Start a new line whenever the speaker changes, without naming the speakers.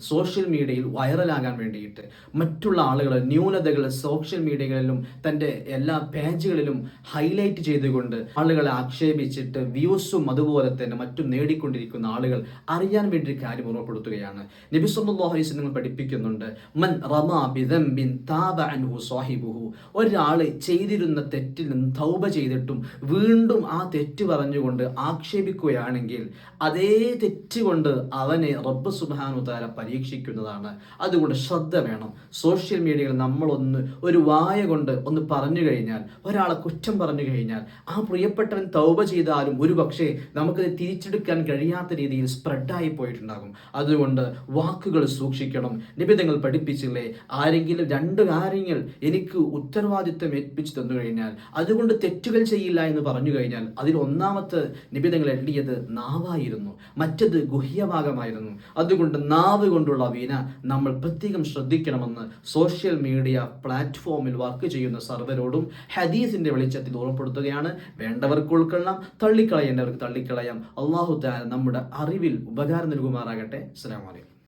Social മീഡിയയിൽ വൈറലാകാൻ വേണ്ടിയിട്ട് മറ്റുള്ള ആളുകൾ ന്യൂനതകൾ സോഷ്യൽ മീഡിയകളിലും തന്റെ എല്ലാ പേജുകളിലും ഹൈലൈറ്റ് ചെയ്തുകൊണ്ട് ആളുകളെ ആക്ഷേപിച്ചിട്ട് വ്യൂസും അതുപോലെ തന്നെ മറ്റും നേടിക്കൊണ്ടിരിക്കുന്ന ആളുകൾ അറിയാൻ വേണ്ടി കാര്യം ഓർമ്മപ്പെടുത്തുകയാണ്. നബി സല്ലല്ലാഹു അലൈഹി വസല്ലം പഠിപ്പിക്കുന്നുണ്ട് മൻ ബിദംബിൻ താബ അൻഹു സാഹിബുഹു. ഒരാൾ ചെയ്തിരുന്ന തെറ്റിൽ നിന്ന് തൗബ ചെയ്തിട്ടും വീണ്ടും ആ തെറ്റ് പറഞ്ഞുകൊണ്ട് ആക്ഷേപിക്കുകയാണെങ്കിൽ അതേ തെറ്റ് കൊണ്ട് അവനെ റബ്ബ് സുബ്ഹാനഹു തആല പരീക്ഷിക്കുന്നതാണ്. അതുകൊണ്ട് ശ്രദ്ധ വേണം. സോഷ്യൽ മീഡിയയിൽ നമ്മളൊന്ന് ഒരു വായ കൊണ്ട് ഒന്ന് പറഞ്ഞു കഴിഞ്ഞാൽ ഒരാളെ കുറ്റം പറഞ്ഞു കഴിഞ്ഞാൽ ആ പ്രിയപ്പെട്ടവൻ തൗപ ചെയ്താലും ഒരു പക്ഷേ നമുക്കത് തിരിച്ചെടുക്കാൻ കഴിയാത്ത രീതിയിൽ സ്പ്രെഡായി പോയിട്ടുണ്ടാകും. അതുകൊണ്ട് വാക്കുകൾ സൂക്ഷിക്കണം. നിബിധങ്ങൾ പഠിപ്പിച്ചില്ലേ? ആരെങ്കിലും രണ്ട് കാര്യങ്ങൾ എനിക്ക് ഉത്തരവാദിത്വം ഏൽപ്പിച്ചു തന്നു കഴിഞ്ഞാൽ അതുകൊണ്ട് തെറ്റുകൾ ചെയ്യില്ല എന്ന് പറഞ്ഞു കഴിഞ്ഞാൽ അതിൽ ഒന്നാമത്തെ നിബിധങ്ങൾ എഴുതിയത് നാവായിരുന്നു. മറ്റത് ഗുഹ്യഭാഗമായിരുന്നു. അതുകൊണ്ട് നാവ് കൊണ്ടുള്ള വീന നമ്മൾ പ്രത്യേകം ശ്രദ്ധിക്കണമെന്ന് സോഷ്യൽ മീഡിയ പ്ലാറ്റ്ഫോമിൽ വർക്ക് ചെയ്യുന്ന സർവരോടും ഹദീസിന്റെ വെളിച്ചത്തിൽ ഓർമ്മപ്പെടുത്തുകയാണ്. വേണ്ടവർക്ക് ഉൾക്കൊള്ളാം തള്ളിക്കളയേണ്ടവർക്ക് തള്ളിക്കളയാം. അള്ളാഹു താല നമ്മുടെ അറിവിൽ ഉപകാരം നൽകുമാറാകട്ടെ. അസ്സലാമു അലൈക്കും.